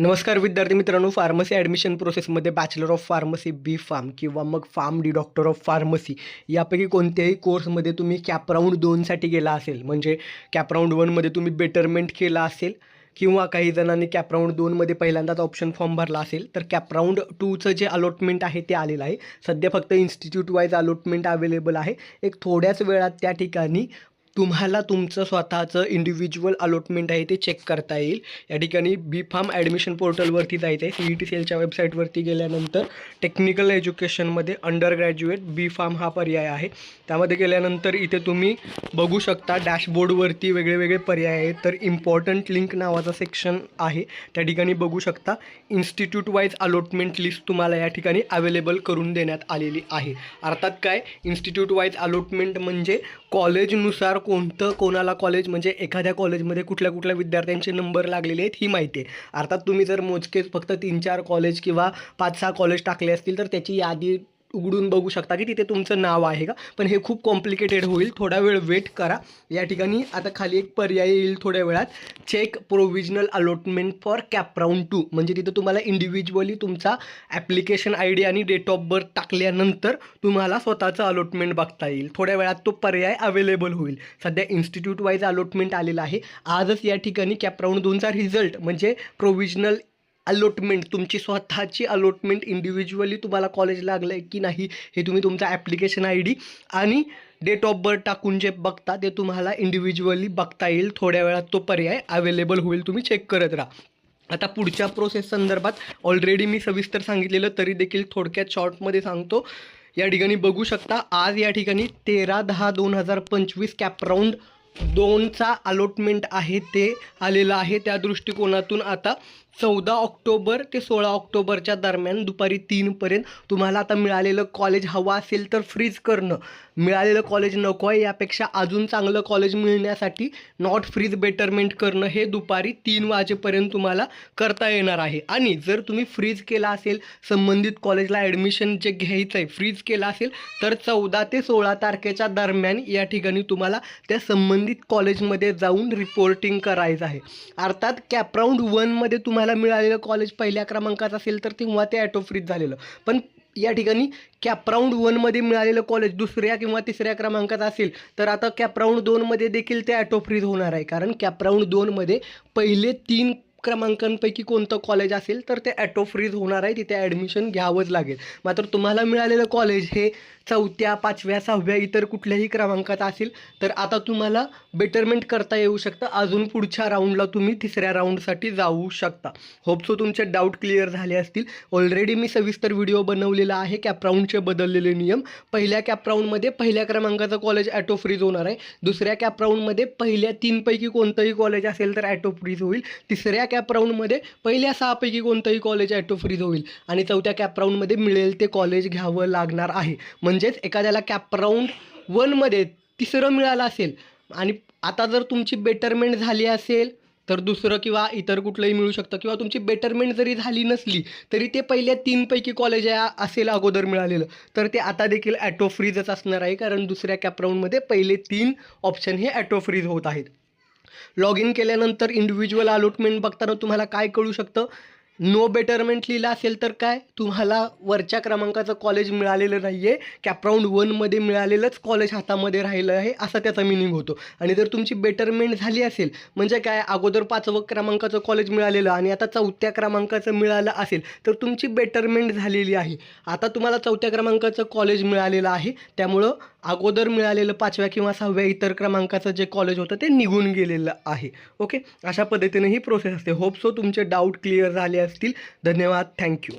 नमस्कार विद्यार्थी मित्रांनो फार्मसी ॲडमिशन प्रोसेसमध्ये bachelor of pharmacy B pharm किंवा मग pharm D doctor of pharmacy यापैकी कोणत्याही कोर्समध्ये तुम्ही कॅपराऊंड दोनसाठी गेला असेल. म्हणजे कॅपराऊंड वनमध्ये तुम्ही बेटरमेंट केला असेल किंवा काही जणांनी कॅपराऊंड दोनमध्ये पहिल्यांदाच ऑप्शन फॉर्म भरला असेल तर कॅपराऊंड टूचं जे अलॉटमेंट आहे ते आलेलं आहे. सध्या फक्त इन्स्टिट्यूट वाईज अलॉटमेंट अवेलेबल आहे. एक थोड्याच वेळात त्या ठिकाणी तुम्हाला तुमचं स्वतःचं इंडिव्हिज्युअल अलॉटमेंट आहे ते चेक करता येईल. या ठिकाणी बी फार्म ॲडमिशन पोर्टलवरती जायचं आहे सी ई टी सी एलच्या वेबसाईटवरती गेल्यानंतर टेक्निकल एज्युकेशनमध्ये अंडर ग्रॅज्युएट बी फार्म हा पर्याय आहे. त्यामध्ये गेल्यानंतर इथे तुम्ही बघू शकता डॅशबोर्डवरती वेगळे वेगळे पर्याय आहेत. तर इम्पॉर्टंट लिंक नावाचा सेक्शन आहे. त्या ठिकाणी बघू शकता इन्स्टिट्यूट वाईज अलॉटमेंट लिस्ट तुम्हाला या ठिकाणी अवेलेबल करून देण्यात आलेली आहे. अर्थात काय? इन्स्टिट्यूट वाईज अलॉटमेंट म्हणजे कॉलेजनुसार कोणतं कोणाला कॉलेज म्हणजे एखाद्या कॉलेजमध्ये कुठल्या कुठल्या विद्यार्थ्यांचे नंबर लागलेले आहेत ही माहिती आहे. अर्थात तुम्ही जर मोजकेच फक्त तीन चार कॉलेज किंवा पाच सहा कॉलेज टाकले असतील तर त्याची यादी उघडून बघू शकता की तिथे तुमचं नाव आहे का? पण हे खूप कॉम्प्लिकेटेड होईल. थोडा वेळ वेट करा. या ठिकाणी आता खाली एक पर्याय येईल थोड्या वेळात. Check provisional allotment for cap round two म्हणजे तिथं तुम्हाला इंडिव्हिज्युअली तुमचा ॲप्लिकेशन आय डी आणि डेट ऑफ बर्थ टाकल्यानंतर तुम्हाला स्वतःचं अलॉटमेंट बघता येईल. थोड्या वेळात तो पर्याय अवेलेबल होईल. सध्या इन्स्टिट्यूट वाईज अलॉटमेंट आलेला आहे. आजच या ठिकाणी कॅपराऊंड दोनचा रिझल्ट म्हणजे प्रोविजनल अलॉटमेंट तुमची स्वतःची अलॉटमेंट इंडिव्हिज्युअली तुम्हाला कॉलेज लागलं आहे की नाही हे तुम्ही तुमचा ॲप्लिकेशन आय डी आणि डेट ऑफ बर्थ टाकून जे बघता ते तुम्हाला इंडिव्हिज्युअली बघता येईल. थोड्या वेळात तो पर्याय अवेलेबल होईल. तुम्ही चेक करत राहा. आता पुढच्या प्रोसेस संदर्भात ऑलरेडी मी सविस्तर सांगितलेलं तरी देखील थोडक्यात शॉर्टमध्ये सांगतो. या ठिकाणी बघू शकता आज या ठिकाणी तेरा दहा दोन हजार पंचवीस कॅपराऊंड दोनचा अलॉटमेंट आहे ते आलेलं आहे. त्या दृष्टिकोनातून आता चौदा ऑक्टोबर ते सोळा ऑक्टोबरच्या दरम्यान दुपारी तीनपर्यंत तुम्हाला आता मिळालेलं कॉलेज हवं असेल तर फ्रीज करणं. मिळालेलं कॉलेज नको आहे यापेक्षा अजून चांगलं कॉलेज मिळण्यासाठी नॉट फ्रीज बेटरमेंट करणं हे दुपारी तीन वाजेपर्यंत तुम्हाला करता येणार आहे. आणि जर तुम्ही फ्रीज केला असेल संबंधित कॉलेजला ॲडमिशन जे घ्यायचं आहे फ्रीज केलं असेल तर चौदा ते सोळा तारखेच्या दरम्यान या ठिकाणी तुम्हाला त्या संबंधित कॉलेजमध्ये जाऊन रिपोर्टिंग करायचं आहे. अर्थात कॅपराऊंड वनमध्ये तुम्हाला मिळालेलं कॉलेज पहिल्या क्रमांकात असेल तर तेव्हा ते ॲटो फ्रीज झालेलं. पण या ठिकाणी कॅपराऊंड वनमध्ये मिळालेलं कॉलेज दुसऱ्या किंवा तिसऱ्या क्रमांकात असेल तर आता कॅपराऊंड दोनमध्ये देखील ते ॲटो फ्रीज होणार आहे. कारण कॅपराऊंड दोनमध्ये पहिले तीन क्रमांकांपैकी कोणतं कॉलेज असेल तर ते ॲटो फ्रीज होणार आहे. तिथे ॲडमिशन घ्यावंच लागेल. मात्र तुम्हाला मिळालेलं कॉलेज हे चौथ्या पाचव्या सहाव्या इतर कुठल्याही क्रमांकात असेल तर आता तुम्हाला बेटरमेंट करता येऊ शकतं. अजून पुढच्या राऊंडला तुम्ही तिसऱ्या राऊंडसाठी जाऊ शकता. होप सो तुमचे डाऊट क्लिअर झाले असतील. ऑलरेडी मी सविस्तर व्हिडिओ बनवलेला आहे. कॅपराऊंडचे बदललेले नियम. पहिल्या कॅपराऊंडमध्ये पहिल्या क्रमांकाचं कॉलेज ॲटो फ्रीज होणार आहे. दुसऱ्या कॅपराऊंडमध्ये पहिल्या तीनपैकी कोणतंही कॉलेज असेल तर ॲटो फ्रीज होईल. तिसऱ्या कॅप राऊंडमध्ये पहिल्या सहापैकी कोणतंही कॉलेज ॲटो फ्रीज होईल. आणि चौथ्या कॅप राऊंडमध्ये मिळेल ते कॉलेज घ्यावं लागणार आहे. म्हणजेच एखाद्याला कॅप राऊंड वनमध्ये तिसरं मिळालं असेल आणि आता जर तुमची बेटरमेंट झाली असेल तर दुसरं किंवा इतर कुठलंही मिळू शकतं. किंवा तुमची बेटरमेंट जरी झाली नसली तरी ते पहिल्या तीनपैकी कॉलेज असेल अगोदर मिळालेलं. तर ते आता देखील ॲटो फ्रीजच असणार आहे कारण दुसऱ्या कॅपराऊंडमध्ये पहिले तीन ऑप्शन हे ॲटो फ्रीज होत आहेत. लॉग इन केल्यानंतर इंडिव्हिज्युअल अलॉटमेंट बघताना तुम्हाला काय कळू शकतं? नो बेटरमेंट लिहिलं असेल तर काय? तुम्हाला वरच्या क्रमांकाचं कॉलेज मिळालेलं नाही आहे कॅपराऊंड वनमध्ये मिळालेलंच कॉलेज हातामध्ये राहिलं आहे असा त्याचा मिनिंग होतो. आणि जर तुमची बेटरमेंट झाली असेल म्हणजे काय? अगोदर पाचवं क्रमांकाचं कॉलेज मिळालेलं आणि आता चौथ्या क्रमांकाचं मिळालं असेल तर तुमची बेटरमेंट झालेली आहे. आता तुम्हाला चौथ्या क्रमांकाचं कॉलेज मिळालेलं आहे. त्यामुळं अगोदर मिळालेलं पाचव्या किंवा सहाव्या इतर क्रमांकाचं जे कॉलेज होतं ते निघून गेलेलं आहे. ओके अशा पद्धतीने ही प्रोसेस असते. होप सो तुमचे डाऊट क्लिअर झाले असतील. धन्यवाद. थँक्यू.